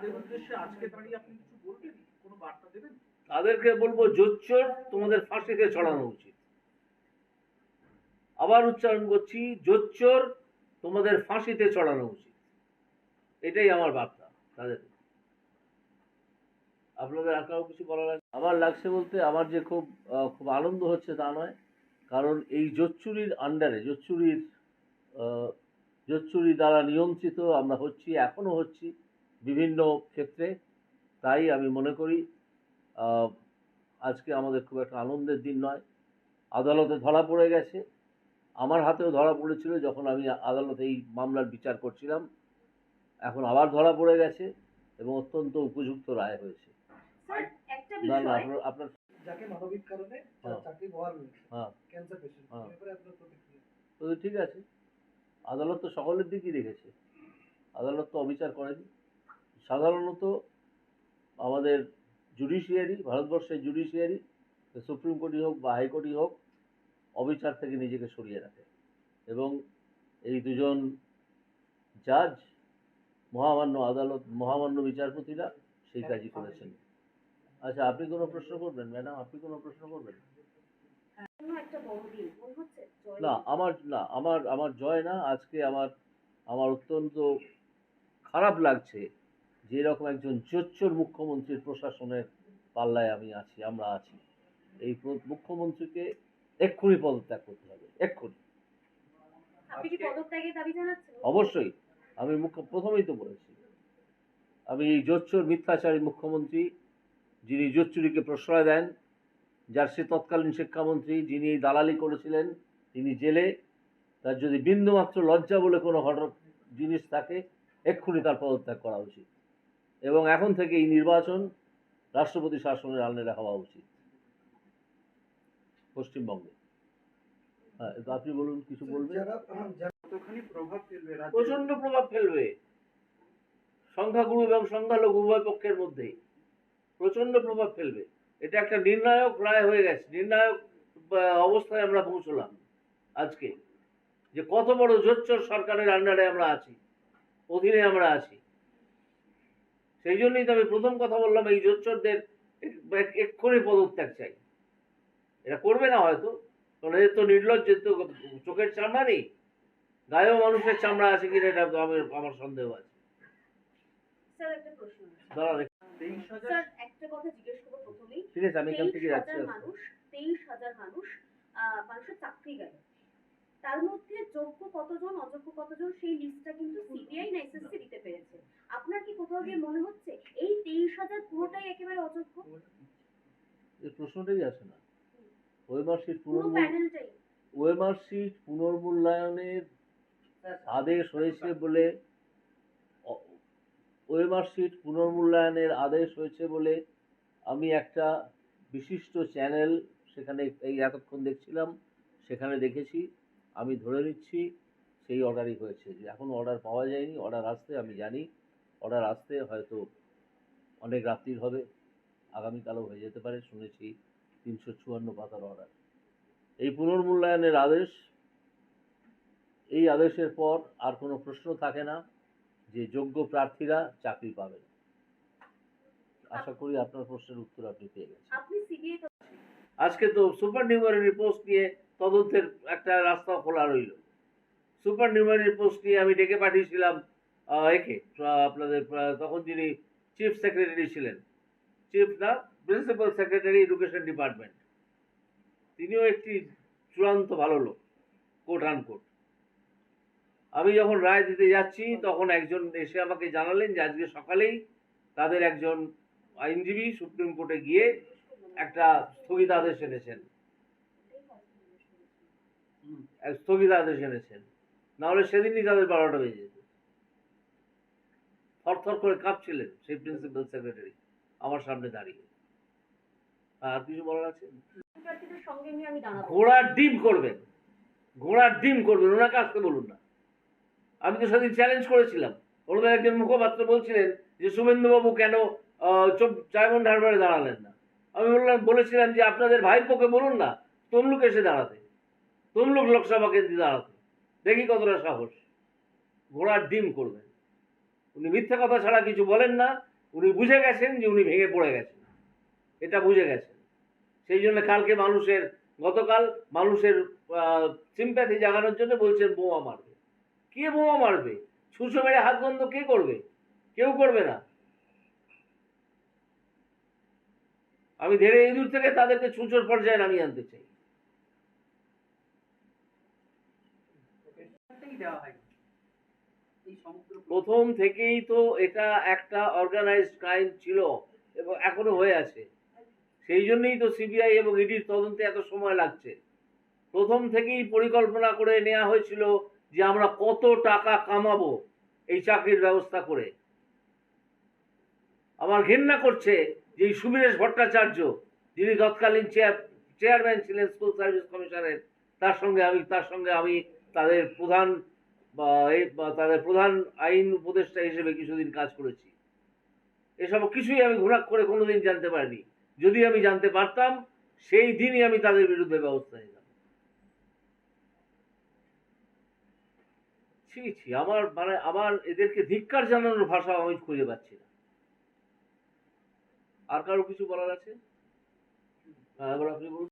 তাদের উদ্দেশ্যে আজকে দাঁড়িয়ে আপনি কিছু বলবেন? কোনো বার্তা দেবেন? তাদেরকে বলব জোচ্চোর তোমাদের ফাঁসিতে ছড়ানো উচিত। আবার উচ্চারণ করছি জোচ্চোর তোমাদের ফাঁসিতে চড়ানো উচিত। এটাই আমার বার্তা তাদের। আপনাদের আর কারও কিছু বলা লাগে আমার লাগছে বলতে আমার যে খুব আহ, খুব আনন্দ হচ্ছে তা নয়। কারণ এই জোচ্চুরির আন্ডারে জোচ্চুরির আহ, জোচ্চুরি দ্বারা নিয়ন্ত্রিত আমরা হচ্ছি এখনও হচ্ছি। বিভিন্ন ক্ষেত্রে তাই আমি মনে করি আজকে আমাদের খুব একটা আনন্দের দিন নয়। আদালতে ধরা পড়ে গেছে। আমার হাতেও ধরা পড়েছিল যখন আমি আদালতে এই মামলার বিচার করছিলাম। এখন আবার ধরা পড়ে গেছে এবং অত্যন্ত উপযুক্ত রায় হয়েছে। না না আপনার আপনার যাকে মানবিক কারণে হ্যাঁ। চাকরি বহাল রয়েছে। হ্যাঁ। Cancer patient. হ্যাঁ। আপনার প্রতিক্রিয়া? তো ঠিক আছে। আদালত তো সকলের দিকই রেখেছে আদালত তো অবিচার করেনি। সাধারণত আমাদের জুডিশিয়ারি ভারতবর্ষের জুডিশিয়ারি সুপ্রিম কোর্টই হোক বা হাইকোর্টই হোক অবিচার থেকে নিজেকে সরিয়ে রাখে। এবং এই দুজন জাজ মহামান্য আদালত মহামান্য বিচারপতিরা সেই কাজই করেছেন। আচ্ছা আপনি কোনো প্রশ্ন করবেন? ম্যাডাম আপনি কোনো প্রশ্ন করবেন? জয় না আমার না আমার আমার জয় না আজকে আমার আমার অত্যন্ত খারাপ লাগছে। যে এরকম একজন জোচ্চোর মুখ্যমন্ত্রীর প্রশাসনের পাল্লায় আমি আছি আমরা আছি। এই মুখ্যমন্ত্রীকে এক্ষুনি পদত্যাগ করতে হবে এক্ষুনি। আপনি কি পদত্যাগের দাবি জানাচ্ছেন? অবশ্যই। আমি মুখ্য প্রথমেই তো বলেছি আমি এই জোচ্চোর মিথ্যাচারী মুখ্যমন্ত্রী যিনি জোচ্চুরিকে প্রশ্রয় দেন যার সে তৎকালীন শিক্ষামন্ত্রী যিনি এই দালালি করেছিলেন তিনি জেলে তার যদি বিন্দুমাত্র লজ্জা বলে কোনো ঘটনা জিনিস থাকে এক্ষুনি তার পদত্যাগ করা উচিত। এবং এখন থেকে এই নির্বাচন রাষ্ট্রপতি শাসনের আলনেরা হওয়া উচিত। পশ্চিমবঙ্গে। হ্যাঁ তো আপনি বলুন কিছু বলবেন? প্রচণ্ড প্রভাব ফেলবে সংখ্যাগুরু এবং সংখ্যালঘু উভয় পক্ষের মধ্যেই। প্রচণ্ড প্রভাব ফেলবে। এটা একটা নির্ণায়ক রায় হয়ে গেছে। নির্ণায়ক অবস্থায় আমরা পৌঁছলাম আজকে। যে কত বড় জোচ্চর সরকারের আন্ডারে আমরা আছি অধীনে আমরা আছি। সেই জন্যই তো আমি প্রথম কথা বললাম এই জোচ্চরদের এক- এক- এক্ষুনি পদত্যাগ চাই। এটা করবে না হয়তো কারণ এদের তো নির্লজ্জ তো চোখের চামড়া নেই। গায়েও মানুষের চামড়া আছে কিনা এটা আমার আমার সন্দেহ আছে। একটা প্রশ্ন আছে। দাঁড়ান একটু। তেইশ হাজার স্যার একটা কথা জিজ্ঞেস করব প্রথমেই। ঠিক আছে আমি এখান থেকে যাচ্ছি মানুষ তেইশ হাজার মানুষ আহ, মানুষের চাকরি গেল। তার মধ্যে যোগ্য কতজন অযোগ্য কতজন সেই লিস্টটা কিন্তু সিবিআই না এসএসসি দিতে পেরেছে আপনার কি কোথাও গিয়ে মনে হচ্ছে এই তেইশ হাজার পুরোটাই একেবারে অযোগ্য এই প্রশ্নটাই আসে না। ওয়েমার সিট পুরো পুনর্মূল প্যানেলটাই। সিট পুনর্মূল্যায়নের আদেশ হয়েছে বলে অ- সিট পুনর্মূল্যায়নের আদেশ হয়েছে বলে আমি একটা বিশিষ্ট চ্যানেল সেখানে এই এতক্ষণ দেখছিলাম সেখানে দেখেছি আমি ধরে নিচ্ছি সেই অর্ডারই হয়েছে। যে এখন অর্ডার পাওয়া যায়নি অর্ডার আসতে আমি জানি অর্ডার আসতে হয়তো অনেক রাত্রির হবে। আগামীকালও হয়ে যেতে পারে শুনেছি তিনশো চুয়ান্ন পাতার অর্ডার এই পুনর্মূল্যায়নের আদেশ এই আদেশের পর আর কোনো প্রশ্ন থাকে না যে যোগ্য প্রার্থীরা চাকরি পাবেন। আশা করি আপনার প্রশ্নের উত্তর আপনি পেয়ে গেছেন। আজকে তো সুপার নিউমারি পোস্ট নিয়ে তদন্তের একটা রাস্তা খোলা রইল। সুপার নিউমারি পোস্ট নিয়ে আমি ডেকে পাঠিয়েছিলাম একে আপনাদের তখন যিনি চিফ সেক্রেটারি ছিলেন চিফ না প্রিন্সিপাল সেক্রেটারি এডুকেশন ডিপার্টমেন্ট তিনিও একটি চূড়ান্ত ভালো লোক কোট আন কোট আমি যখন রায় দিতে যাচ্ছি, তখন একজন এসে আমাকে জানালেন যে আজকে সকালেই তাদের একজন আইনজীবী সুপ্রিম কোর্টে গিয়ে একটা স্থগিতাদেশ এনেছেন। স্থগিতাদেশ এনেছেন। নাহলে সেদিনই তাদের বারোটা বেজে যেত। থরথর করে কাঁপছিলেন সেই প্রিন্সিপাল সেক্রেটারি আমার সামনে দাঁড়িয়ে। আর কিছু বলার আছে? ঘোড়ার ডিম করবেন। ঘোড়ার ডিম করবেন ওনাকে আসতে বলুন না। আমি তো সেদিন চ্যালেঞ্জ করেছিলাম। ওনাদের একজন মুখপাত্র বলছিলেন যে শুভেন্দুবাবু কেন ডায়মন্ড হারবারে দাঁড়ালেন না? আমি বললাম বলেছিলাম যে আপনাদের ভাইপোকে বলুন না তমলুক এসে দাঁড়াতে। তমলুক লোকসভা কেন্দ্রে দাঁড়াতে। দেখি কতটা সাহস। ঘোড়ার ডিম করবেন। উনি মিথ্যা কথা ছাড়া কিছু বলেন না। উনি বুঝে গেছেন যে উনি ভেঙে পড়ে গেছেন। এটা বুঝে গেছেন। সেই জন্য কালকে মানুষের, গতকাল মানুষের সিম্প্যাথি জাগানোর জন্য বলছেন, বোমা মারবে। কে বোমা মারবে? ছুঁচো মেরে হাত বন্ধ কে করবে? কেউ করবে না। আমি ধীরে ইঁদুর থেকে তাদেরকে ছুঁচোর পর্যায়ে নামিয়ে আনতে চাই। দেওয়া সমগ্র প্রথম থেকেই তো এটা একটা অর্গানাইজড ক্রাইম ছিল এবং এখনও হয়ে আছে। সেই জন্যই তো সিবিআই এবং ইডির তদন্তে এত সময় লাগছে। প্রথম থেকেই পরিকল্পনা করে নেওয়া হয়েছিল যে আমরা কত টাকা কামাবো এই চাকরির ব্যবস্থা করে। আমার ঘেন্না করছে যে সুবীরেশ ভট্টাচার্য, যিনি তৎকালীন চেয়ার চেয়ারম্যান ছিলেন স্কুল সার্ভিস কমিশনের তার সঙ্গে আমি, তার সঙ্গে আমি তাদের প্রধান বা তাদের প্রধান আইন উপদেষ্টা হিসেবে কিছুদিন কাজ করেছি। এসব কিছুই আমি ঘোরাক করে কোনোদিন জানতে পারিনি। যদি আমি জানতে পারতাম, সেই দিনই আমি তাদের বিরুদ্ধে ব্যবস্থা নিতাম। ছি ছি, আমার মানে আমার এদেরকে ধিক্কার জানানোর ভাষা আমি খুঁজে পাচ্ছি না। আর কারও কিছু বলার আছে? হ্যাঁ আপনি বলুন।